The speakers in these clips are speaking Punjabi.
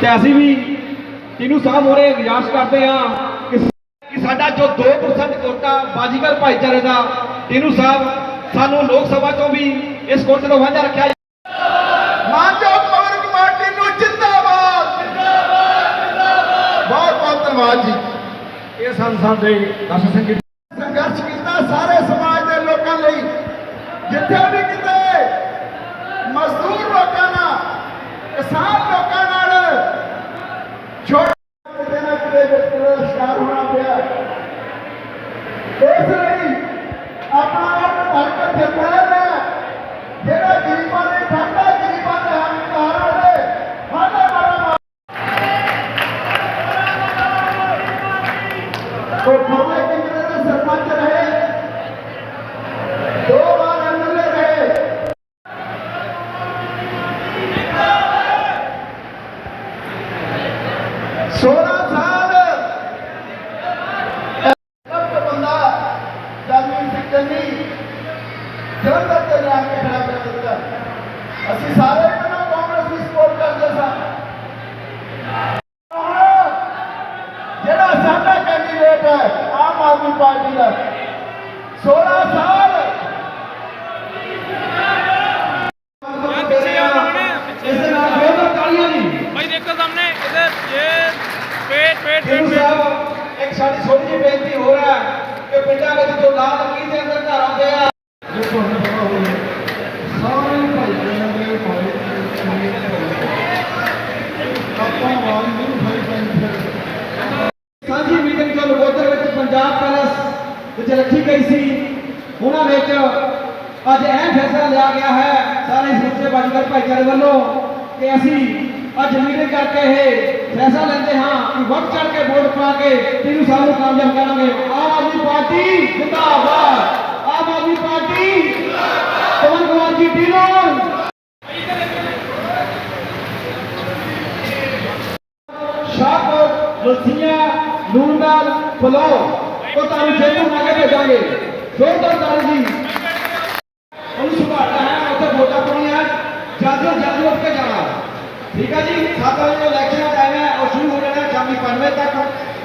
ਤੇ ਅਸੀਂ ਵੀ ਇਹਨੂੰ ਸਾਹਿਬ ਹੋਰੇ ਗੁਜ਼ਾਰਿਸ਼ ਕਰਦੇ ਆ ਕਿ ਸਾਡਾ ਜੋ 2% ਕੋਟਾ ਬਾਜੀਗਰ ਭਾਈਚਾਰੇ ਦਾ ਇਹਨੂੰ ਸਾਹਿਬ ਸਾਨੂੰ ਲੋਕ ਸਭਾ ਤੋਂ ਵੀ ਇਸ ਕੋਟੇ ਤੋਂ ਵਾਧਾ ਰੱਖਿਆ ਮਾਨਯੋਗ ਪਵਨ ਕੁਮਾਰ ਜੀ ਨੂੰ ਜਿੰਦਾਬਾਦ! ਜਿੰਦਾਬਾਦ ਜਿੰਦਾਬਾਦ ਬਹੁਤ ਬਹੁਤ ਧੰਨਵਾਦ ਜੀ। ਇਹ ਸਾਨੂੰ ਸਾਡੇ ਦਰਸ਼ਕ ਸੰਗਤ। ਸੰਘਰਸ਼ ਕੀਤਾ ਸਾਰੇ ਜਿੱਥੇ ਵੀ ਕਿਤੇ ਮਜ਼ਦੂਰ ਲੋਕਾਂ ਨਾਲ, ਕਿਸਾਨ ਲੋਕਾਂ ਨਾਲ ਛੋਟੇ ਕਿਤੇ ਨਾ ਕਿਤੇ ਜਿਹੜਾ ਸ਼ਾਰ ਹੋਣਾ ਪਿਆ। ਇਸ ਲਈ ਆਪਣਾ ਹੱਕ ਹਰਕਤ ਦੇ ਪਹਿਲਾਂ kaybıyla. Sonra sağ वोट पा के तीन साल कामयाब करांगे। आम आदमी पार्टी जिंदाबाद। आम आदमी पार्टी पवन कुमार जी टीनों तारी जोरदार तारी जी है उसे वोटा पड़ी है जाना? ठीक है जी, सात इलेक्शन 95 ਤੱਕ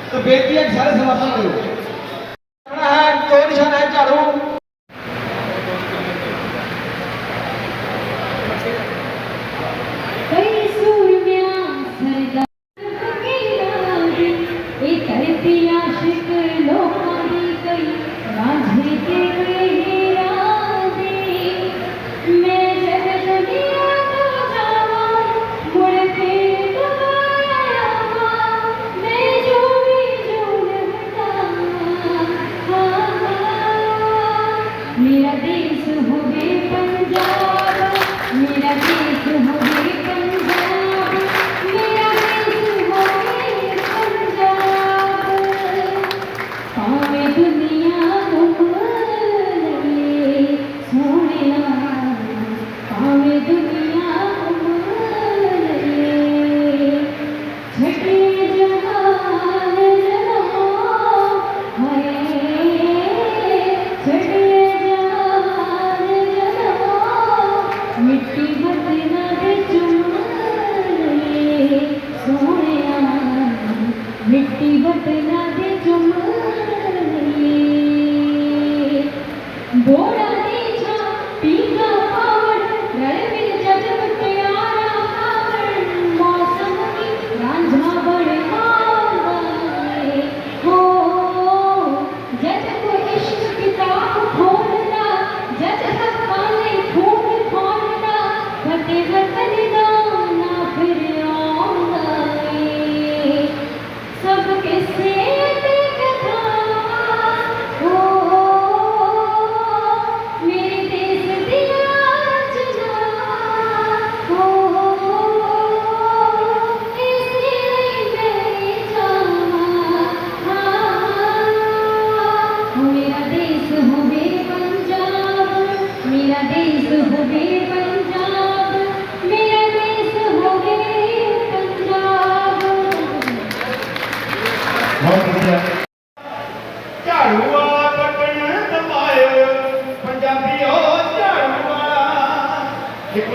तो बेनती है सारे समर्थन करो है दो निशान है झाड़ू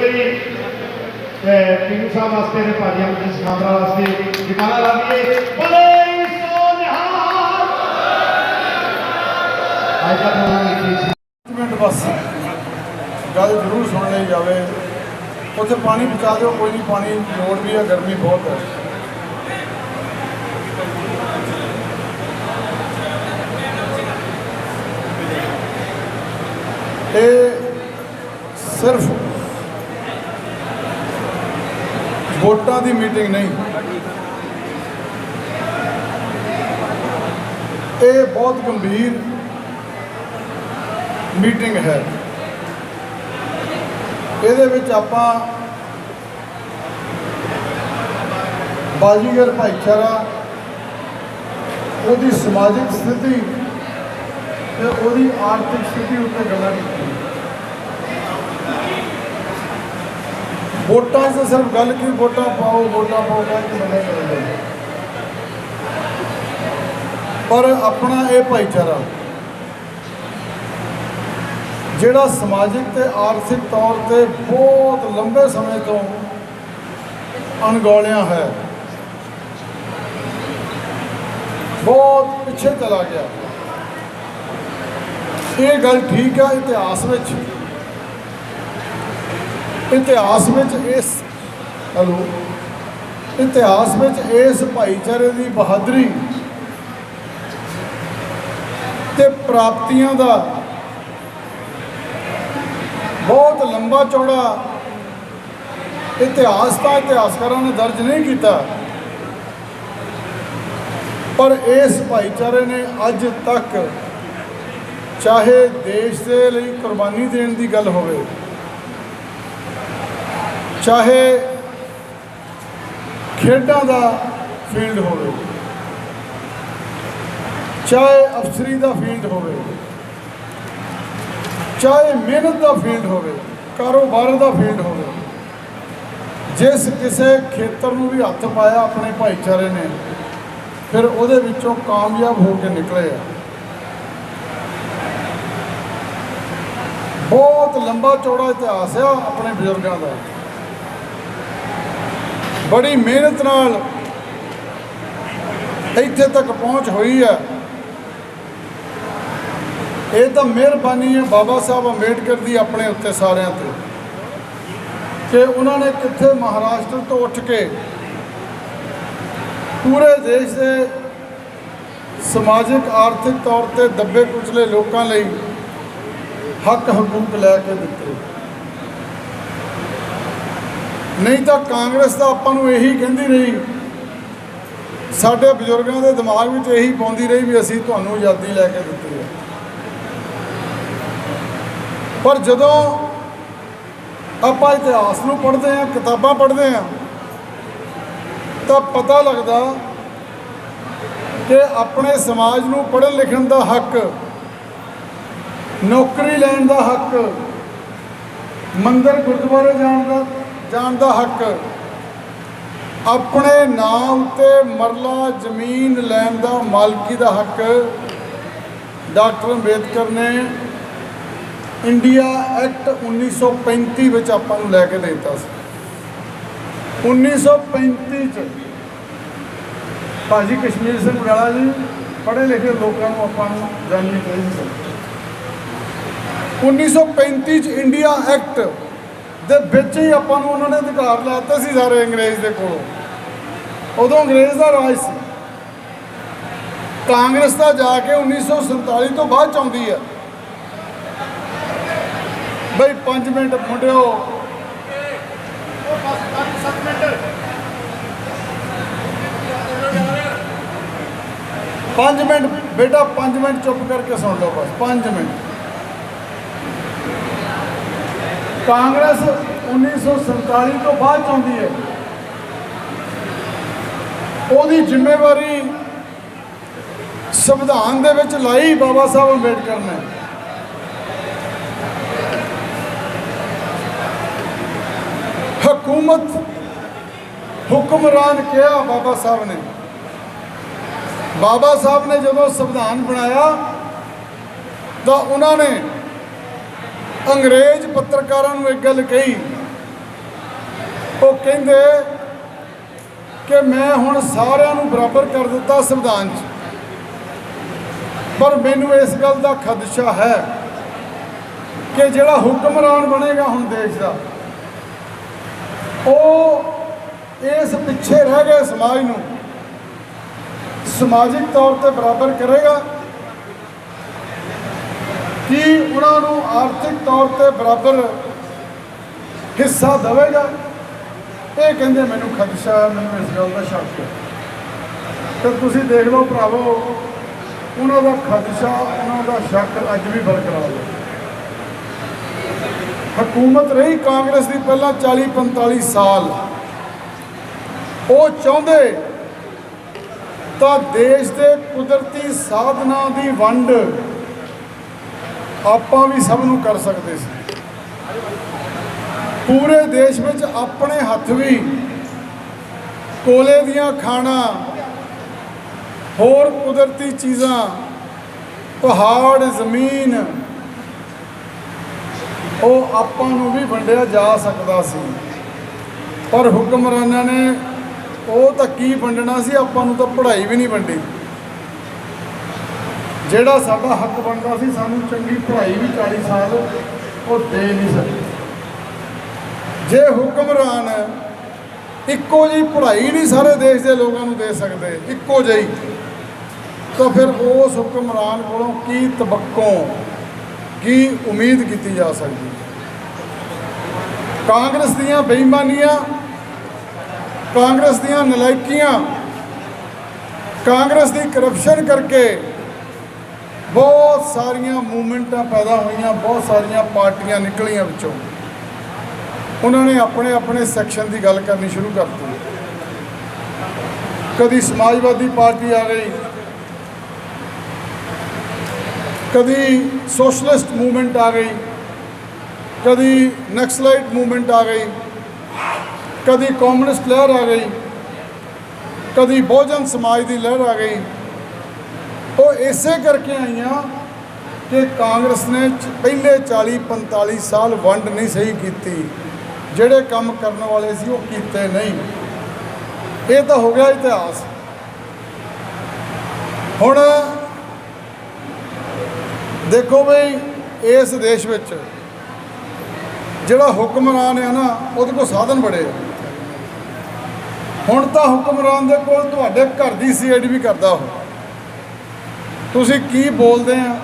ਵਾਰੀ ਅਹ, ਸਾਹਿਬ ਵਾਸਤੇ ਤੇ ਭਾਜੀ ਅਮਰ ਸਿਖਾਂਦਰਾ ਵਾਸਤੇ ਜਮਾਲਾ ਲਾ ਦਈਏ। ਬੋਲੇ ਸੋ ਨਿਹਾਲ ਅੱਜ ਦਾ ਪ੍ਰੋਗਰਾਮ ਇੱਥੇ ਮਿੰਟ ਬਸ। ਗੱਲ ਜ਼ਰੂਰ ਸੁਣ ਲਈ ਜਾਵੇ। ਉੱਥੇ ਪਾਣੀ ਪਹੁੰਚਾ ਦਿਓ ਕੋਈ ਨਹੀਂ ਪਾਣੀ ਲੋੜ ਵੀ ਹੈ ਗਰਮੀ ਬਹੁਤ ਹੈ। ਇਹ ਸਿਰਫ ਵੋਟਾਂ ਦੀ ਮੀਟਿੰਗ ਨਹੀਂ। ਇਹ ਬਹੁਤ ਗੰਭੀਰ ਮੀਟਿੰਗ ਹੈ। ਇਹਦੇ ਵਿੱਚ ਆਪਾਂ ਬਾਜੀਗਰ ਭਾਈਚਾਰਾ, ਉਹਦੀ ਸਮਾਜਿਕ ਸਥਿਤੀ ਤੇ ਉਹਦੀ ਆਰਥਿਕ ਸਥਿਤੀ ਉੱਤੇ ਗੱਲਾਂ ਕੀਤੀਆਂ ਵੋਟਾਂ 'ਚ ਸਿਰਫ ਗੱਲ ਕੀ ਵੋਟਾਂ ਪਾਓ ਵੋਟਾਂ ਪਾਓ ਕਹਿ ਪਰ ਆਪਣਾ ਇਹ ਭਾਈਚਾਰਾ, ਜਿਹੜਾ ਸਮਾਜਿਕ ਤੇ ਆਰਥਿਕ ਤੌਰ ਤੇ ਬਹੁਤ ਲੰਬੇ ਸਮੇਂ ਤੋਂ ਅਣਗੌਲਿਆ ਹੈ, ਬਹੁਤ ਪਿੱਛੇ ਚਲਾ ਗਿਆ। ਇਹ ਗੱਲ ਠੀਕ ਹੈ ਇਤਿਹਾਸ ਵਿੱਚ। ਇਤਿਹਾਸ ਵਿੱਚ ਇਸ, ਹਲੋ, ਇਤਿਹਾਸ ਵਿੱਚ ਇਸ ਭਾਈਚਾਰੇ ਦੀ ਬਹਾਦਰੀ ਤੇ ਪ੍ਰਾਪਤੀਆਂ ਦਾ ਬਹੁਤ ਲੰਬਾ ਚੌੜਾ ਇਤਿਹਾਸ ਤਾਂ ਇਤਿਹਾਸਕਾਰਾਂ ਨੇ ਦਰਜ ਨਹੀਂ ਕੀਤਾ। ਪਰ ਇਸ ਭਾਈਚਾਰੇ ਨੇ ਅੱਜ ਤੱਕ ਚਾਹੇ ਦੇਸ਼ ਦੇ ਲਈ ਕੁਰਬਾਨੀ ਦੇਣ ਦੀ ਗੱਲ ਹੋਵੇ ਚਾਹੇ ਖੇਡਾਂ ਦਾ ਫੀਲਡ ਹੋਵੇ, ਚਾਹੇ ਅਫਸਰੀ ਦਾ ਫੀਲਡ ਹੋਵੇ, ਚਾਹੇ ਮਿਹਨਤ ਦਾ ਫੀਲਡ ਹੋਵੇ, ਕਾਰੋਬਾਰ ਦਾ ਫੀਲਡ ਹੋਵੇ, ਜਿਸ ਕਿਸੇ ਖੇਤਰ ਨੂੰ ਵੀ ਹੱਥ ਪਾਇਆ ਆਪਣੇ ਭਾਈਚਾਰੇ ਨੇ, ਫਿਰ ਉਹਦੇ ਵਿੱਚੋਂ ਕਾਮਯਾਬ ਹੋ ਕੇ ਨਿਕਲੇ ਆ। ਬਹੁਤ ਲੰਬਾ ਚੌੜਾ ਇਤਿਹਾਸ ਆ ਆਪਣੇ ਬਜ਼ੁਰਗਾਂ ਦਾ। ਬੜੀ ਮਿਹਨਤ ਨਾਲ ਇੱਥੇ ਤੱਕ ਪਹੁੰਚ ਹੋਈ ਹੈ। ਇਹ ਤਾਂ ਮਿਹਰਬਾਨੀ ਹੈ ਬਾਬਾ ਸਾਹਿਬ ਅੰਬੇਡਕਰ ਦੀ ਆਪਣੇ ਉੱਤੇ ਸਾਰਿਆਂ ਤੇ। ਕਿ ਉਹਨਾਂ ਨੇ ਕਿੱਥੇ ਮਹਾਰਾਸ਼ਟਰ ਤੋਂ ਉੱਠ ਕੇ ਪੂਰੇ ਦੇਸ਼ ਦੇ ਸਮਾਜਿਕ, ਆਰਥਿਕ ਤੌਰ ਤੇ ਦੱਬੇ ਕੁਚਲੇ ਲੋਕਾਂ ਲਈ ਹੱਕ ਹਕੂਕ ਲੈ ਕੇ ਦਿੱਤੇ। ਨਹੀਂ ਤਾਂ ਕਾਂਗਰਸ ਤਾਂ ਆਪਾਂ ਨੂੰ ਇਹੀ ਕਹਿੰਦੀ ਰਹੀ। ਸਾਡੇ ਬਜ਼ੁਰਗਾਂ ਦੇ ਦਿਮਾਗ ਵਿੱਚ ਇਹੀ ਪਾਉਂਦੀ ਰਹੀ ਵੀ ਅਸੀਂ ਤੁਹਾਨੂੰ ਆਜ਼ਾਦੀ ਲੈ ਕੇ ਦਿੱਤੀ ਹੈ। ਪਰ ਜਦੋਂ ਆਪਾਂ ਇਤਿਹਾਸ ਨੂੰ ਪੜ੍ਹਦੇ ਹਾਂ, ਕਿਤਾਬਾਂ ਪੜ੍ਹਦੇ ਹਾਂ, ਤਾਂ ਪਤਾ ਲੱਗਦਾ ਕਿ ਆਪਣੇ ਸਮਾਜ ਨੂੰ ਪੜ੍ਹਨ ਲਿਖਣ ਦਾ ਹੱਕ, ਨੌਕਰੀ ਲੈਣ ਦਾ ਹੱਕ, ਮੰਦਰ ਗੁਰਦੁਆਰੇ ਜਾਣ ਦਾ ਜਾਣ ਦਾ ਹੱਕ। ਆਪਣੇ ਨਾਮ ਤੇ ਮਰਲਾ ਜ਼ਮੀਨ ਲੈਣ ਦਾ ਮਾਲਕੀ ਦਾ ਹੱਕ। ਡਾਕਟਰ ਅੰਬੇਦਕਰ ਨੇ ਇੰਡੀਆ ਐਕਟ 1935 ਵਿੱਚ ਆਪਾਂ ਨੂੰ ਲੈ ਕੇ ਦੇ ਦਿੱਤਾ ਸੀ। 1935 ਚ ਭਾਜੀ ਕਸ਼ਮੀਰ ਸਿੰਘ ਵਡਾਲਾ ਜੀ, ਪੜ੍ਹੇ ਲਿਖੇ ਲੋਕਾਂ ਨੂੰ ਆਪਾਂ ਨੂੰ ਜਾਣਨੀ ਚਾਹੀਦੀ ਸੀ 1935 ਚ ਇੰਡੀਆ ਐਕਟ ਦੇ ਵਿੱਚ ਹੀ ਆਪਾਂ ਨੂੰ ਉਹਨਾਂ ਨੇ ਅਧਿਕਾਰ ਲੈ ਦਿੱਤੇ ਸੀ ਸਾਰੇ ਅੰਗਰੇਜ਼ ਦੇ ਕੋਲ। ਉਦੋਂ ਅੰਗਰੇਜ਼ ਦਾ ਰਾਜ ਸੀ। ਕਾਂਗਰਸ ਦਾ ਜਾ ਕੇ 1947 ਤੋਂ ਬਾਅਦ ਚ ਆਉਂਦੀ ਹੈ। ਬਈ 5 ਮਿੰਟ ਮੁੰਡਿਓ। ਪੰਜ ਮਿੰਟ, ਬੇਟਾ 5 ਮਿੰਟ ਚੁੱਪ ਕਰਕੇ ਸੁਣ ਲਓ ਬਸ 5 ਮਿੰਟ। ਕਾਂਗਰਸ 1947 ਤੋਂ ਬਾਅਦ ਚ ਹੈ। ਉਹਦੀ ਜ਼ਿੰਮੇਵਾਰੀ ਸੰਵਿਧਾਨ ਦੇ ਵਿੱਚ ਲਾਈ ਬਾਬਾ ਸਾਹਿਬ ਅੰਬੇਡਕਰ ਨੇ। ਹਕੂਮਤ ਹੁਕਮਰਾਨ ਕਿਹਾ ਬਾਬਾ ਸਾਹਿਬ ਨੇ। ਬਾਬਾ ਸਾਹਿਬ ਨੇ ਜਦੋਂ ਸੰਵਿਧਾਨ ਬਣਾਇਆ ਤਾਂ ਉਹਨਾਂ ਨੇ ਅੰਗਰੇਜ਼ ਪੱਤਰਕਾਰਾਂ ਨੂੰ ਇੱਕ ਗੱਲ ਕਹੀ। ਉਹ ਕਹਿੰਦੇ ਕਿ ਮੈਂ ਹੁਣ ਸਾਰਿਆਂ ਨੂੰ ਬਰਾਬਰ ਕਰ ਦਿੱਤਾ ਸੰਵਿਧਾਨ 'ਚ। ਪਰ ਮੈਨੂੰ ਇਸ ਗੱਲ ਦਾ ਖਦਸ਼ਾ ਹੈ ਕਿ ਜਿਹੜਾ ਹੁਕਮਰਾਨ ਬਣੇਗਾ ਹੁਣ ਦੇਸ਼ ਦਾ, ਉਹ ਇਸ ਪਿੱਛੇ ਰਹਿ ਗਏ ਸਮਾਜ ਨੂੰ। ਸਮਾਜਿਕ ਤੌਰ ਤੇ ਬਰਾਬਰ ਕਰੇਗਾ। ਕੀ ਉਹਨਾਂ ਨੂੰ ਆਰਥਿਕ ਤੌਰ ਤੇ ਬਰਾਬਰ ਹਿੱਸਾ ਦੇਵੇਗਾ? ਇਹ ਕਹਿੰਦੇ ਮੈਨੂੰ ਖਦਸ਼ਾ ਹੈ ਮੈਨੂੰ ਇਸ ਗੱਲ ਦਾ ਸ਼ੱਕ ਹੈ। ਤੇ ਤੁਸੀਂ ਦੇਖ ਲਓ ਭਰਾਵੋ, ਉਹਨਾਂ ਦਾ ਖਦਸ਼ਾ, ਉਹਨਾਂ ਦਾ ਸ਼ੱਕ ਅੱਜ ਵੀ ਬਰਕਰਾਰ ਹੈ। ਹਕੂਮਤ ਰਹੀ ਕਾਂਗਰਸ ਦੀ ਪਹਿਲਾਂ 40 45 ਸਾਲ। ਉਹ ਚਾਹੁੰਦੇ ਤਾਂ ਦੇਸ਼ ਦੇ ਕੁਦਰਤੀ ਸਾਧਨਾਂ ਦੀ ਵੰਡ ਆਪਾਂ ਵੀ ਸਭ ਨੂੰ ਕਰ ਸਕਦੇ ਸੀ। ਪੂਰੇ ਦੇਸ਼ ਵਿੱਚ ਆਪਣੇ ਹੱਥ ਵੀ ਕੋਲੇ ਦੀਆਂ ਖਾਣਾ, ਹੋਰ ਕੁਦਰਤੀ ਚੀਜ਼ਾਂ, ਪਹਾੜ, ਜ਼ਮੀਨ, ਉਹ ਆਪਾਂ ਨੂੰ ਵੀ ਵੰਡਿਆ ਜਾ ਸਕਦਾ ਸੀ। ਪਰ ਹੁਕਮਰਾਨਾਂ ਨੇ ਉਹ ਤਾਂ ਕੀ ਵੰਡਣਾ ਸੀ, ਆਪਾਂ ਨੂੰ ਤਾਂ ਪੜ੍ਹਾਈ ਵੀ ਨਹੀਂ ਵੰਡੀ। ਜਿਹੜਾ ਸਾਡਾ ਹੱਕ ਬਣਦਾ ਸੀ, ਸਾਨੂੰ ਚੰਗੀ ਪੜ੍ਹਾਈ ਵੀ 40 ਸਾਲ ਉਹ ਦੇ ਨਹੀਂ ਸਕੇ ਜੇ ਹੁਕਮਰਾਨ ਇੱਕੋ ਜਿਹੀ ਪੜ੍ਹਾਈ ਨਹੀਂ ਸਾਰੇ ਦੇਸ਼ ਦੇ ਲੋਕਾਂ ਨੂੰ ਦੇ ਸਕਦੇ, ਇੱਕੋ ਜਿਹੀ, ਤਾਂ ਫਿਰ ਉਸ ਹੁਕਮਰਾਨ ਕੋਲੋਂ ਕੀ ਤਬੱਕੋਂ, ਕੀ ਉਮੀਦ ਕੀਤੀ ਜਾ ਸਕਦੀ? ਕਾਂਗਰਸ ਦੀਆਂ ਬੇਈਮਾਨੀਆਂ, ਕਾਂਗਰਸ ਦੀਆਂ ਨਲਾਇਕੀਆਂ, ਕਾਂਗਰਸ ਦੀ ਕਰਪਸ਼ਨ ਕਰਕੇ ਬਹੁਤ ਸਾਰੀਆਂ ਮੂਵਮੈਂਟਾਂ ਪੈਦਾ ਹੋਈਆਂ, ਬਹੁਤ ਸਾਰੀਆਂ ਪਾਰਟੀਆਂ ਨਿਕਲੀਆਂ ਵਿੱਚੋਂ। ਉਹਨਾਂ ਨੇ ਆਪਣੇ ਆਪਣੇ ਸੈਕਸ਼ਨ ਦੀ ਗੱਲ ਕਰਨੀ ਸ਼ੁਰੂ ਕਰ ਦਿੱਤੀ ਕਦੀ ਸਮਾਜਵਾਦੀ ਪਾਰਟੀ ਆ ਗਈ, ਕਦੀ ਸੋਸ਼ਲਿਸਟ ਮੂਵਮੈਂਟ ਆ ਗਈ, ਕਦੀ ਨਕਸਲਾਈਟ ਮੂਵਮੈਂਟ ਆ ਗਈ, ਕਦੀ ਕਮਿਊਨਿਸਟ ਲਹਿਰ ਆ ਗਈ, ਕਦੀ ਬਹੁਜਨ ਸਮਾਜ ਦੀ ਲਹਿਰ ਆ ਗਈ। ਉਹ ਇਸੇ ਕਰਕੇ ਆਈਆਂ ਕਿ ਕਾਂਗਰਸ ਨੇ ਪਹਿਲੇ 40 45 ਸਾਲ ਵੰਡ ਨਹੀਂ ਸਹੀ ਕੀਤੀ। ਜਿਹੜੇ ਕੰਮ ਕਰਨ ਵਾਲੇ ਸੀ ਉਹ ਕੀਤੇ ਨਹੀਂ। ਇਹ ਤਾਂ ਹੋ ਗਿਆ ਇਤਿਹਾਸ। ਹੁਣ ਦੇਖੋ ਬਈ, ਇਸ ਦੇਸ਼ ਵਿੱਚ ਜਿਹੜਾ ਹੁਕਮਰਾਨ ਹੈ ਨਾ, ਉਹਦੇ ਕੋਲ ਸਾਧਨ ਬੜੇ ਆ। ਹੁਣ ਤਾਂ ਹੁਕਮਰਾਨ ਦੇ ਕੋਲ ਤੁਹਾਡੇ ਘਰ ਦੀ ਸੀਆਈਡੀ ਵੀ ਕਰਦਾ ਉਹ। ਤੁਸੀਂ ਕੀ ਬੋਲਦੇ ਆ?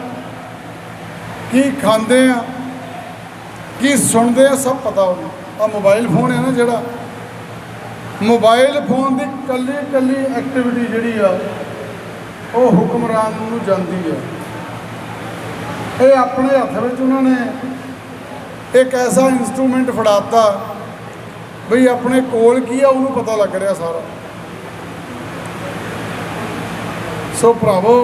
ਕੀ ਖਾਂਦੇ ਆ? ਕੀ ਸੁਣਦੇ ਆ? ਸਭ ਪਤਾ ਉਹਨੂੰ ਆ ਮੋਬਾਈਲ ਫੋਨ ਹੈ ਨਾ ਜਿਹੜਾ? ਮੋਬਾਈਲ ਫੋਨ ਦੀ ਕੱਲੀ ਕੱਲੀ ਐਕਟੀਵਿਟੀ ਜਿਹੜੀ ਆ, ਉਹ ਹੁਕਮਰਾਨ ਨੂੰ ਜਾਂਦੀ ਆ। ਇਹ ਆਪਣੇ ਹੱਥ ਵਿੱਚ ਉਹਨਾਂ ਨੇ ਇੱਕ ਐਸਾ ਇਨਸਟਰੂਮੈਂਟ ਫੜਾਤਾ ਬਈ ਆਪਣੇ ਕੋਲ ਕੀ ਆ ਉਹਨੂੰ ਪਤਾ ਲੱਗ ਰਿਹਾ ਸਾਰਾ। ਸੋ ਭਰਾਵੋ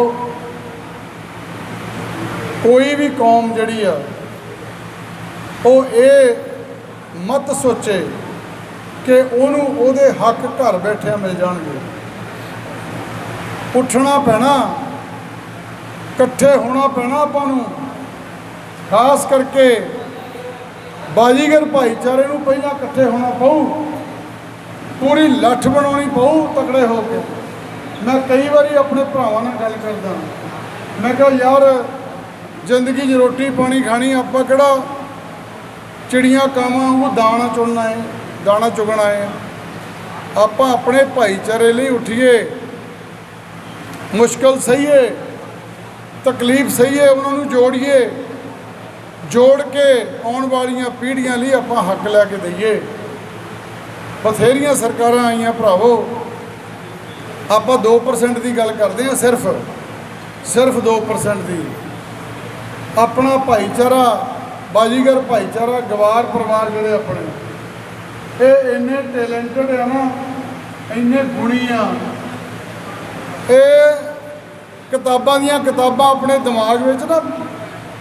ਕੋਈ ਵੀ ਕੌਮ ਜਿਹੜੀ ਆ, ਉਹ ਇਹ ਮਤ ਸੋਚੇ ਕਿ ਉਹਨੂੰ ਉਹਦੇ ਹੱਕ ਘਰ ਬੈਠਿਆਂ ਮਿਲ ਜਾਣਗੇ। ਉੱਠਣਾ ਪੈਣਾ, ਇਕੱਠੇ ਹੋਣਾ ਪੈਣਾ ਆਪਾਂ ਨੂੰ, ਖਾਸ ਕਰਕੇ ਬਾਜੀਗਰ ਭਾਈਚਾਰੇ ਨੂੰ ਪਹਿਲਾਂ ਇਕੱਠੇ ਹੋਣਾ ਪਊ, ਪੂਰੀ ਲੱਠ ਬਣਾਉਣੀ ਪਊ ਤਕੜੇ ਹੋ ਕੇ। ਮੈਂ ਕਈ ਵਾਰੀ ਆਪਣੇ ਭਰਾਵਾਂ ਨਾਲ ਗੱਲ ਕਰਦਾ, ਮੈਂ ਕਿਹਾ, ਯਾਰ ਜ਼ਿੰਦਗੀ 'ਚ ਰੋਟੀ ਪਾਣੀ ਖਾਣੀ ਆਪਾਂ ਕਿਹੜਾ? ਚਿੜੀਆਂ ਕਾਵਾਂ ਉਹ ਦਾਣਾ ਚੁਣਨਾ ਹੈ ਦਾਣਾ ਚੁਗਣਾ ਹੈ ਆਪਾਂ ਆਪਣੇ ਭਾਈਚਾਰੇ ਲਈ ਉੱਠੀਏ। ਮੁਸ਼ਕਲ ਸਹੀਏ ਤਕਲੀਫ ਸਹੀਏ ਉਹਨਾਂ ਨੂੰ ਜੋੜੀਏ। ਜੋੜ ਕੇ ਆਉਣ ਵਾਲੀਆਂ ਪੀੜ੍ਹੀਆਂ ਲਈ ਆਪਾਂ ਹੱਕ ਲੈ ਕੇ ਦਈਏ। ਬਥੇਰੀਆਂ ਸਰਕਾਰਾਂ ਆਈਆਂ ਭਰਾਵੋ। ਆਪਾਂ 2% ਦੀ ਗੱਲ ਕਰਦੇ ਹਾਂ ਸਿਰਫ ਸਿਰਫ 2% ਦੀ। ਆਪਣਾ ਭਾਈਚਾਰਾ, ਬਾਜੀਗਰ ਭਾਈਚਾਰਾ, ਗਵਾਰ ਪਰਿਵਾਰ ਜਿਹੜੇ ਆਪਣੇ। ਇਹ ਇੰਨੇ ਟੈਲੈਂਟਡ ਆ ਨਾ, ਇੰਨੇ ਗੁਣੀ ਆ। ਇਹ ਕਿਤਾਬਾਂ ਦੀਆਂ ਕਿਤਾਬਾਂ ਆਪਣੇ ਦਿਮਾਗ ਵਿੱਚ ਨਾ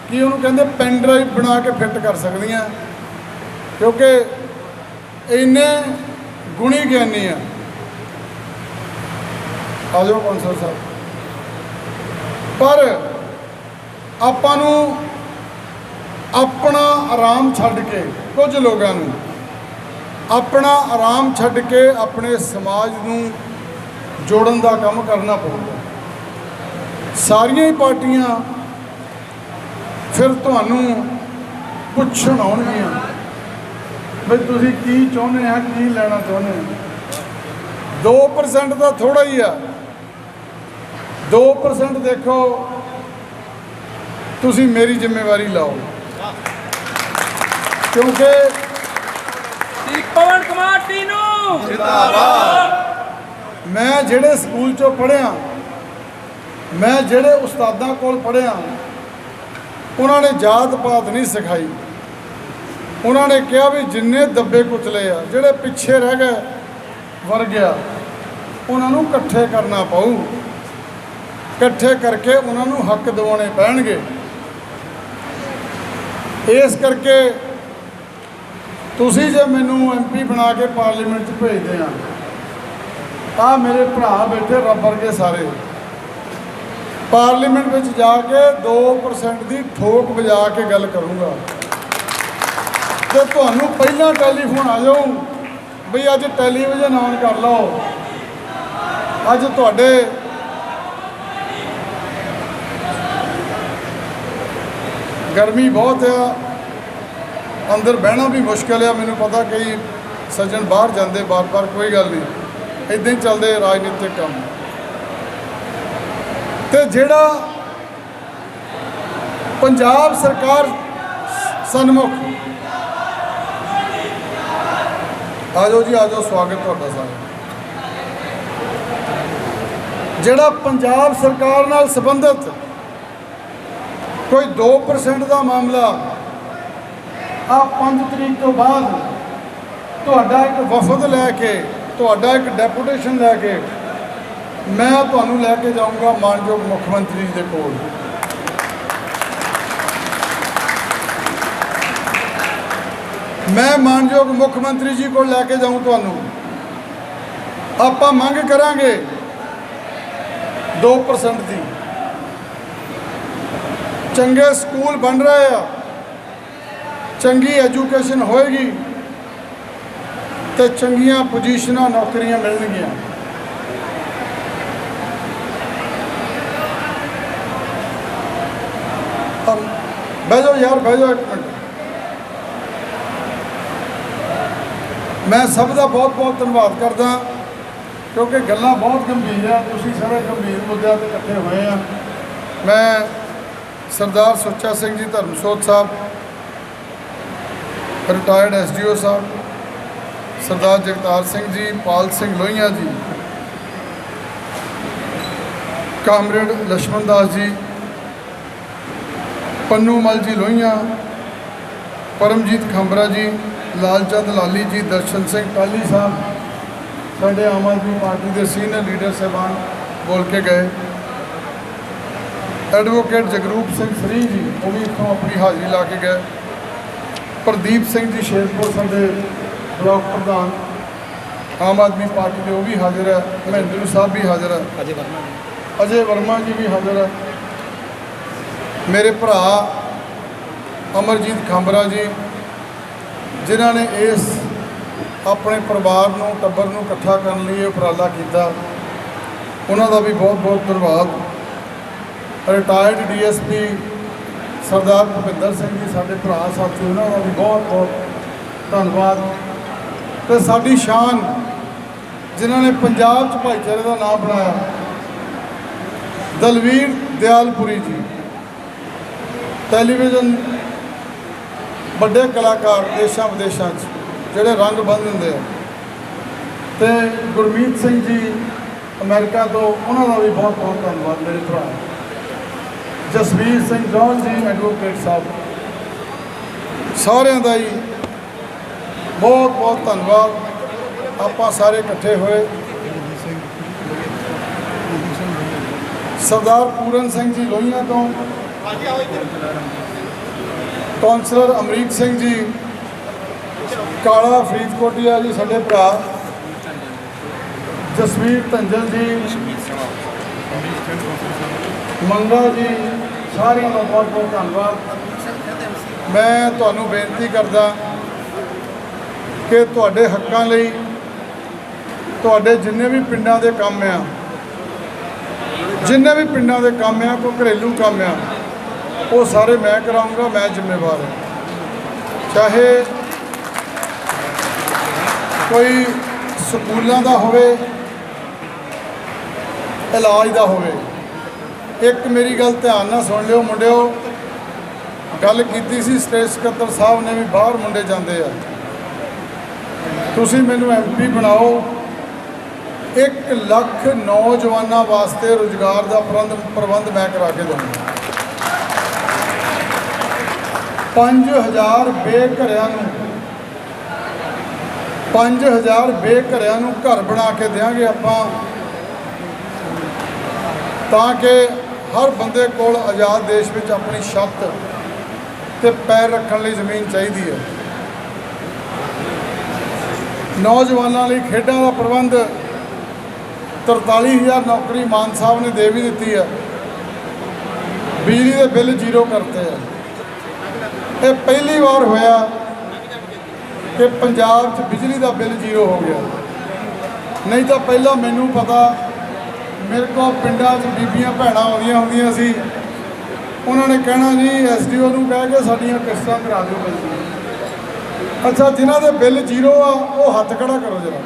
ਕੀ ਉਹਨੂੰ ਕਹਿੰਦੇ ਪੈਨ ਡਰਾਈਵ ਬਣਾ ਕੇ ਫਿੱਟ ਕਰ ਸਕਦੀਆਂ। ਕਿਉਂਕਿ ਇੰਨੇ ਗੁਣੀ ਗਿਆਨੀ ਆ। ਆ ਜਾਓ ਕੌਂਸਲ ਸਾਹਿਬ ਪਰ ਆਪਾਂ ਨੂੰ ਆਪਣਾ ਆਰਾਮ ਛੱਡ ਕੇ, ਕੁਝ ਲੋਕਾਂ ਨੂੰ, ਆਪਣਾ ਆਰਾਮ ਛੱਡ ਕੇ ਆਪਣੇ ਸਮਾਜ ਨੂੰ ਜੋੜਨ ਦਾ ਕੰਮ ਕਰਨਾ ਪਊਗਾ। ਸਾਰੀਆਂ ਹੀ ਪਾਰਟੀਆਂ ਫਿਰ ਤੁਹਾਨੂੰ ਪੁੱਛਣ ਆਉਣਗੀਆਂ ਵੀ ਤੁਸੀਂ ਕੀ ਚਾਹੁੰਦੇ ਆ, ਕੀ ਲੈਣਾ ਚਾਹੁੰਦੇ ਆ। 2% ਦਾ ਥੋੜਾ ਹੀ ਆ। 2% ਦੇਖੋ ਤੁਸੀਂ ਮੇਰੀ ਜ਼ਿੰਮੇਵਾਰੀ ਲਾਓ। ਕਿਉਂਕਿ ਪਵਨ ਕੁਮਾਰ ਟੀਨੂ। ਮੈਂ ਜਿਹੜੇ ਸਕੂਲ ਚੋਂ ਪੜ੍ਹਿਆ ਮੈਂ ਜਿਹੜੇ ਉਸਤਾਦਾਂ ਕੋਲ ਪੜ੍ਹਿਆ ਉਹਨਾਂ ਨੇ ਜਾਤ ਪਾਤ ਨਹੀਂ ਸਿਖਾਈ। ਉਹਨਾਂ ਨੇ ਕਿਹਾ ਵੀ ਜਿੰਨੇ ਦੱਬੇ ਕੁਚਲੇ ਆ ਜਿਹੜੇ ਪਿੱਛੇ ਰਹਿ ਗਏ ਵਰ ਗਿਆ ਉਹਨਾਂ ਨੂੰ ਇਕੱਠੇ ਕਰਨਾ ਪਊ। ਇਕੱਠੇ ਕਰਕੇ ਉਹਨਾਂ ਨੂੰ ਹੱਕ ਦਿਵਾਉਣੇ ਪੈਣਗੇ। ਇਸ ਕਰਕੇ ਤੁਸੀਂ ਜੇ ਮੈਨੂੰ ਐਮਪੀ ਬਣਾ ਕੇ ਪਾਰਲੀਮੈਂਟ 'ਚ ਭੇਜਦੇ ਆ ਆ ਮੇਰੇ ਭਰਾ ਬੈਠੇ ਰੱਬ ਵਰਗੇ ਸਾਰੇ। ਪਾਰਲੀਮੈਂਟ ਵਿੱਚ ਜਾ ਕੇ 2% ਦੀ ਠੋਕ ਵਜਾ ਕੇ ਗੱਲ ਕਰੂੰਗਾ। ਤੇ ਤੁਹਾਨੂੰ ਪਹਿਲਾਂ ਟੈਲੀਫੋਨ ਆ ਜਾਊ ਬਈ ਅੱਜ ਟੈਲੀਵਿਜ਼ਨ ਆਨ ਕਰ ਲਓ। ਅੱਜ ਤੁਹਾਡੇ ਗਰਮੀ ਬਹੁਤ ਆ। ਅੰਦਰ ਬਹਿਣਾ ਵੀ ਮੁਸ਼ਕਲ ਆ। ਮੈਨੂੰ ਪਤਾ ਕਈ ਸੱਜਣ ਬਾਹਰ ਜਾਂਦੇ, ਬਾਰ-ਬਾਰ ਕੋਈ ਗੱਲ ਨਹੀਂ। ਇਦਾਂ ਹੀ ਚੱਲਦੇ ਰਾਜਨੀਤਿਕ ਕੰਮ। ਤੇ ਜਿਹੜਾ ਪੰਜਾਬ ਸਰਕਾਰ ਸਨਮੁਖ। ਆਜੋ ਜੀ, ਆਜੋ। ਸਵਾਗਤ ਤੁਹਾਡਾ ਸਾਰਾ ਜਿਹੜਾ ਪੰਜਾਬ ਸਰਕਾਰ ਨਾਲ ਸੰਬੰਧਿਤ ਕੋਈ 2% ਦਾ ਮਾਮਲਾ ਆ 5 ਤਰੀਕ ਤੋਂ ਬਾਅਦ ਤੁਹਾਡਾ ਇੱਕ ਵਫਦ ਲੈ ਕੇ, ਤੁਹਾਡਾ ਇੱਕ ਡੈਪੂਟੇਸ਼ਨ ਲੈ ਕੇ ਮੈਂ ਤੁਹਾਨੂੰ ਲੈ ਕੇ ਜਾਊਂਗਾ ਮਾਨਯੋਗ ਮੁੱਖ ਮੰਤਰੀ ਦੇ ਕੋਲ। ਮੈਂ ਮਾਨਯੋਗ ਮੁੱਖ ਮੰਤਰੀ ਜੀ ਕੋਲ ਲੈ ਕੇ ਜਾਊਂ ਤੁਹਾਨੂੰ। ਆਪਾਂ ਮੰਗ ਕਰਾਂਗੇ 2% ਦੀ। ਚੰਗੇ ਸਕੂਲ ਬਣ ਰਹੇ ਆ। ਚੰਗੀ ਐਜੂਕੇਸ਼ਨ ਹੋਏਗੀ ਤੇ ਚੰਗੀਆਂ ਪੋਜੀਸ਼ਨਾਂ ਨੌਕਰੀਆਂ ਮਿਲਣਗੀਆਂ। ਬਹਿ ਜਾਓ ਯਾਰ, ਬਹਿ ਜਾਓ ਇੱਕ ਮਿੰਟ। ਮੈਂ ਸਭ ਦਾ ਬਹੁਤ ਬਹੁਤ ਧੰਨਵਾਦ ਕਰਦਾ, ਕਿਉਂਕਿ ਗੱਲਾਂ ਬਹੁਤ ਗੰਭੀਰ ਆ। ਤੁਸੀਂ ਸਾਰੇ ਗੰਭੀਰ ਮੁੱਦਿਆਂ ਤੇ ਇਕੱਠੇ ਹੋਏ ਆ। ਮੈਂ ਸਰਦਾਰ ਸੁੱਚਾ ਸਿੰਘ ਜੀ ਧਰਮਸੋਤ ਸਾਹਿਬ ਰਿਟਾਇਰਡ ਐਸਡੀਓ ਸਾਹਿਬ, ਸਰਦਾਰ ਜਗਤਾਰ ਸਿੰਘ ਜੀ, ਪਾਲ ਸਿੰਘ ਲੋਹੀਆਂ ਜੀ, ਕਾਮਰੇਡ ਲక్ష్మణ ਦਾਸ ਜੀ, ਪੰਨੂ ਮਲ ਜੀ ਲੋਹੀਆਂ, ਪਰਮਜੀਤ ਖੰਬਰਾ ਜੀ, ਲਾਲਚੰਦ ਲਾਲੀ ਜੀ, ਦਰਸ਼ਨ ਸਿੰਘ ਕਾਲੀ ਸਾਹਿਬ, ਸਾਡੇ ਆਮ ਆਦਮੀ ਪਾਰਟੀ ਦੇ ਸੀਨੀਅਰ ਲੀਡਰ ਸਹਿਬਾਨ ਬੋਲ ਕੇ ਗਏ। ਐਡਵੋਕੇਟ ਜਗਰੂਪ ਸਿੰਘ ਸਰੀ ਜੀ ਉਹ ਵੀ ਇੱਥੋਂ ਆਪਣੀ ਹਾਜ਼ਰੀ ਲਾ ਕੇ ਗਏ। ਪ੍ਰਦੀਪ ਸਿੰਘ ਜੀ ਸ਼ੇਰਪੁਰ ਸਾਡੇ ਬਲਾਕ ਪ੍ਰਧਾਨ ਆਮ ਆਦਮੀ ਪਾਰਟੀ ਦੇ ਉਹ ਵੀ ਹਾਜ਼ਰ ਹੈ ਮਹਿੰਦਰ ਸਾਹਿਬ ਵੀ ਹਾਜ਼ਰ ਹੈ। ਅਜੇ ਵਰਮਾ ਅਜੇ ਵਰਮਾ ਜੀ ਵੀ ਹਾਜ਼ਰ ਹੈ। ਮੇਰੇ ਭਰਾ ਅਮਰਜੀਤ ਖਾਂਬਰਾ ਜੀ ਜਿਨ੍ਹਾਂ ਨੇ ਇਸ ਆਪਣੇ ਪਰਿਵਾਰ ਨੂੰ ਟੱਬਰ ਨੂੰ ਇਕੱਠਾ ਕਰਨ ਲਈ ਉਪਰਾਲਾ ਕੀਤਾ। ਉਹਨਾਂ ਦਾ ਵੀ ਬਹੁਤ ਬਹੁਤ ਧੰਨਵਾਦ। ਰਿਟਾਇਰਡ ਡੀਐਸਪੀ ਸਰਦਾਰ ਭੁਪਿੰਦਰ ਸਿੰਘ ਜੀ, ਸਾਡੇ ਭਰਾ ਸਾਥੀ ਉਹਨਾਂ ਦਾ ਵੀ ਬਹੁਤ ਬਹੁਤ ਧੰਨਵਾਦ। ਤੇ ਸਾਡੀ ਸ਼ਾਨ, ਜਿਨ੍ਹਾਂ ਨੇ ਪੰਜਾਬ 'ਚ ਭਾਈਚਾਰੇ ਦਾ ਨਾਮ ਬਣਾਇਆ, ਦਲਵੀਰ ਦਿਆਲਪੁਰੀ ਜੀ। ਟੈਲੀਵਿਜ਼ਨ ਵੱਡੇ ਕਲਾਕਾਰ ਦੇਸ਼ਾਂ ਵਿਦੇਸ਼ਾਂ 'ਚ, ਜਿਹੜੇ ਰੰਗ ਬੰਨ ਦਿੰਦੇ ਆ। ਤੇ ਗੁਰਮੀਤ ਸਿੰਘ ਜੀ, ਅਮਰੀਕਾ ਤੋਂ, ਉਹਨਾਂ ਦਾ ਵੀ ਬਹੁਤ ਬਹੁਤ ਧੰਨਵਾਦ, ਮੇਰੇ ਭਰਾ। ਜਸਵੀਰ ਸਿੰਘ ਜੌਨ ਜੀ ਐਡਵੋਕੇਟ ਸਾਹਿਬ। ਸਾਰਿਆਂ ਦਾ ਹੀ ਬਹੁਤ ਬਹੁਤ ਧੰਨਵਾਦ। ਆਪਾਂ ਸਾਰੇ ਇਕੱਠੇ ਹੋਏ। ਸਰਦਾਰ ਪੂਰਨ ਸਿੰਘ ਜੀ ਲੋਹੀਆਂ ਤੋਂ। ਕੌਂਸਲਰ ਅਮਰੀਕ ਸਿੰਘ ਜੀ। ਕਾਲਾ ਫਰੀਦਕੋਟੀਆ ਜੀ, ਸਾਡੇ ਭਰਾ। ਜਸਵੀਰ ਧੰਜਲ ਜੀ। ਮੰਗਾ ਜੀ। ਸਾਰਿਆਂ ਦਾ ਬਹੁਤ ਬਹੁਤ ਧੰਨਵਾਦ। ਮੈਂ ਤੁਹਾਨੂੰ ਬੇਨਤੀ ਕਰਦਾ ਕਿ ਤੁਹਾਡੇ ਹੱਕਾਂ ਲਈ, ਤੁਹਾਡੇ ਜਿੰਨੇ ਵੀ ਪਿੰਡਾਂ ਦੇ ਕੰਮ ਆ, ਜਿੰਨੇ ਵੀ ਪਿੰਡਾਂ ਦੇ ਕੰਮ ਆ, ਕੋਈ ਘਰੇਲੂ ਕੰਮ ਆ, ਉਹ ਸਾਰੇ ਮੈਂ ਕਰਾਉਂਗਾ ਮੈਂ ਜ਼ਿੰਮੇਵਾਰ ਹਾਂ। ਚਾਹੇ ਕੋਈ ਸਕੂਲਾਂ ਦਾ ਹੋਵੇ, ਇਲਾਜ ਦਾ ਹੋਵੇ ਇੱਕ ਮੇਰੀ ਗੱਲ ਧਿਆਨ ਨਾਲ ਸੁਣ ਲਿਓ ਮੁੰਡਿਓ। ਗੱਲ ਕੀਤੀ ਸੀ ਸਟੇਟ ਸਕੱਤਰ ਸਾਹਿਬ ਨੇ ਵੀ ਬਾਹਰ ਮੁੰਡੇ ਜਾਂਦੇ ਆ। ਤੁਸੀਂ ਮੈਨੂੰ ਐਮਪੀ ਬਣਾਓ। 1 ਲੱਖ ਨੌਜਵਾਨਾਂ ਵਾਸਤੇ ਰੁਜ਼ਗਾਰ ਦਾ ਪ੍ਰਬੰਧ ਪ੍ਰਬੰਧ ਮੈਂ ਕਰਾ ਕੇ ਦਊਂਗਾ 5000 ਬੇਘਰਿਆਂ ਨੂੰ 5000 ਬੇਘਰਿਆਂ ਨੂੰ ਘਰ ਬਣਾ ਕੇ ਦੇਵਾਂਗੇ ਆਪਾਂ। ਤਾਂ ਕਿ ਹਰ ਬੰਦੇ ਕੋਲ ਆਜ਼ਾਦ ਦੇਸ਼ ਵਿੱਚ ਆਪਣੀ ਛੱਤ ਤੇ ਪੈਰ ਰੱਖਣ ਲਈ ਜ਼ਮੀਨ ਚਾਹੀਦੀ ਹੈ। ਨੌਜਵਾਨਾਂ ਲਈ ਖੇਡਾਂ ਦਾ ਪ੍ਰਬੰਧ 43000 ਨੌਕਰੀ ਮਾਨ ਸਾਹਿਬ ਨੇ ਦੇ ਵੀ ਦਿੱਤੀ ਹੈ। ਬਿਜਲੀ ਦੇ ਬਿੱਲ ਜ਼ੀਰੋ ਕਰਤੇ ਆ ਇਹ ਪਹਿਲੀ ਵਾਰ ਹੋਇਆ ਕਿ ਪੰਜਾਬ 'ਚ ਬਿਜਲੀ ਦਾ ਬਿੱਲ ਜ਼ੀਰੋ ਹੋ ਗਿਆ। ਨਹੀਂ ਤਾਂ ਪਹਿਲਾਂ ਮੈਨੂੰ ਪਤਾ ਮੇਰੇ ਕੋਲ ਪਿੰਡਾਂ 'ਚ ਬੀਬੀਆਂ ਭੈਣਾਂ ਆਉਂਦੀਆਂ ਹੁੰਦੀਆਂ ਸੀ। ਉਹਨਾਂ ਨੇ ਕਹਿਣਾ ਜੀ ਐਸਡੀਓ ਨੂੰ ਕਹਿ ਕੇ ਸਾਡੀਆਂ ਕਿਸ਼ਤਾਂ ਕਰਾ ਦਿਓ ਭਾਈ ਅੱਛਾ, ਜਿਨ੍ਹਾਂ ਦੇ ਬਿੱਲ ਜ਼ੀਰੋ ਆ, ਉਹ ਹੱਥ ਖੜਾ ਕਰੋ ਜਰਾ।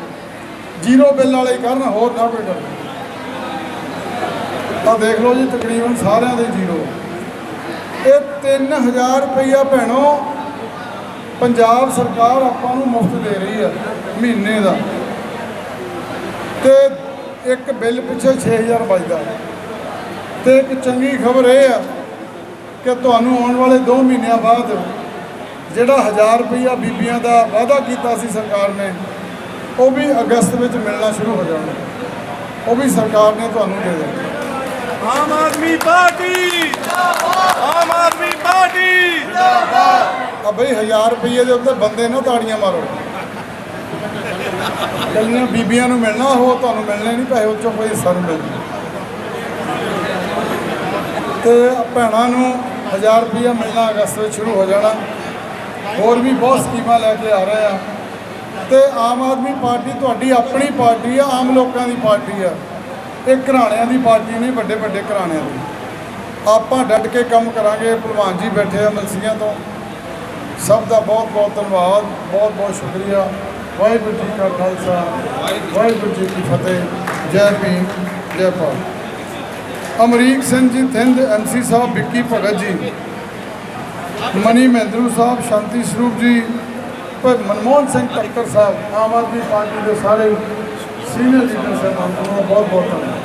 ਜ਼ੀਰੋ ਬਿੱਲ ਵਾਲੇ ਕਰਨ, ਹੋਰ ਨਾ ਕੋਈ ਕਰਨ। ਆ ਦੇਖ ਲਓ ਜੀ, ਤਕਰੀਬਨ ਸਾਰਿਆਂ ਦੇ ਜ਼ੀਰੋ। ਇਹ 3000 ਰੁਪਈਆ ਭੈਣੋ, ਪੰਜਾਬ ਸਰਕਾਰ ਆਪਾਂ ਨੂੰ ਮੁਫਤ ਦੇ ਰਹੀ ਆ, ਮਹੀਨੇ ਦਾ। ਤੇ ਇੱਕ ਬਿੱਲ ਪਿੱਛੇ 6000 ਬਚਦਾ ਤੇ ਇੱਕ ਚੰਗੀ ਖਬਰ ਇਹ ਆ ਕਿ ਤੁਹਾਨੂੰ ਆਉਣ ਵਾਲੇ 2 ਮਹੀਨਿਆਂ ਬਾਅਦ ਜਿਹੜਾ 1000 ਰੁਪਈਆ ਬੀਬੀਆਂ ਦਾ ਵਾਅਦਾ ਕੀਤਾ ਸੀ ਸਰਕਾਰ ਨੇ ਉਹ ਵੀ ਅਗਸਤ ਵਿੱਚ ਮਿਲਣਾ ਸ਼ੁਰੂ ਹੋ ਜਾਣਾ। ਉਹ ਵੀ ਸਰਕਾਰ ਨੇ ਤੁਹਾਨੂੰ ਦੇ ਦੇਣਾ ਆਮ ਆਦਮੀ ਪਾਰਟੀ! ਆਮ ਆਦਮੀ ਪਾਰਟੀ! ਆ ਬਈ 1000 ਰੁਪਏ ਦੇ ਉੱਤੇ ਬੰਦੇ ਨਾ ਤਾੜੀਆਂ ਮਾਰੋ। ਕੱਲੀਆਂ ਬੀਬੀਆਂ ਨੂੰ ਮਿਲਣਾ, ਉਹ ਤੁਹਾਨੂੰ ਮਿਲਣੇ ਨਹੀਂ, ਪੈਸੇ ਉਹ ਚੋਂ ਕੋਈ ਹਿੱਸਾ ਨਹੀਂ ਮਿਲਣਾ। ਤੇ ਭੈਣਾਂ ਨੂੰ 1000 ਰੁਪਇਆ ਮਿਲਣਾ ਅਗਸਤ ਵਿੱਚ ਸ਼ੁਰੂ ਹੋ ਜਾਣਾ। ਹੋਰ ਵੀ ਬਹੁਤ ਸਕੀਮਾਂ ਲੈ ਕੇ ਆ ਰਹੇ ਆ। ਤੇ ਆਮ ਆਦਮੀ ਪਾਰਟੀ ਤੁਹਾਡੀ ਆਪਣੀ ਪਾਰਟੀ ਆ, ਆਮ ਲੋਕਾਂ ਦੀ ਪਾਰਟੀ ਆ। ਇਹ ਘਰਾਣਿਆਂ ਦੀ ਪਾਰਟੀ ਨਹੀਂ, ਵੱਡੇ ਵੱਡੇ ਘਰਾਣਿਆਂ ਦੀ। ਆਪਾਂ ਡਟ ਕੇ ਕੰਮ ਕਰਾਂਗੇ, ਭਲਵਾਨ ਜੀ ਬੈਠੇ ਆ ਮਲਸੀਆਂ ਤੋਂ। ਸਭ ਦਾ ਬਹੁਤ ਬਹੁਤ ਧੰਨਵਾਦ ਬਹੁਤ ਬਹੁਤ ਸ਼ੁਕਰੀਆ। ਵਾਹਿਗੁਰੂ ਜੀ ਕਾ ਖਾਲਸਾ, ਵਾਹਿਗੁਰੂ ਜੀ ਕੀ ਫਤਿਹ, ਜੈ ਭੀਮ, ਜੈ ਭਾਰਤ। ਅਮਰੀਕ ਸਿੰਘ ਜੀ, ਥਿੰਦ ਐਮਸੀ ਸਾਹਿਬ, ਵਿੱਕੀ ਭਗਤ ਜੀ, ਮਨੀ ਮਹਿੰਦਰੂ ਸਾਹਿਬ, ਸ਼ਾਂਤੀ ਸਰੂਪ ਜੀ ਪਰ ਮਨਮੋਹਨ ਸਿੰਘ ਟੱਕਰ ਸਾਹਿਬ, ਆਮ ਆਦਮੀ ਪਾਰਟੀ ਦੇ ਸਾਰੇ ਸੀਨੀਅਰ ਲੀਡਰ ਸਾਹਿਬਾਨ ਨੂੰ ਬਹੁਤ ਬਹੁਤ ਧੰਨਵਾਦ।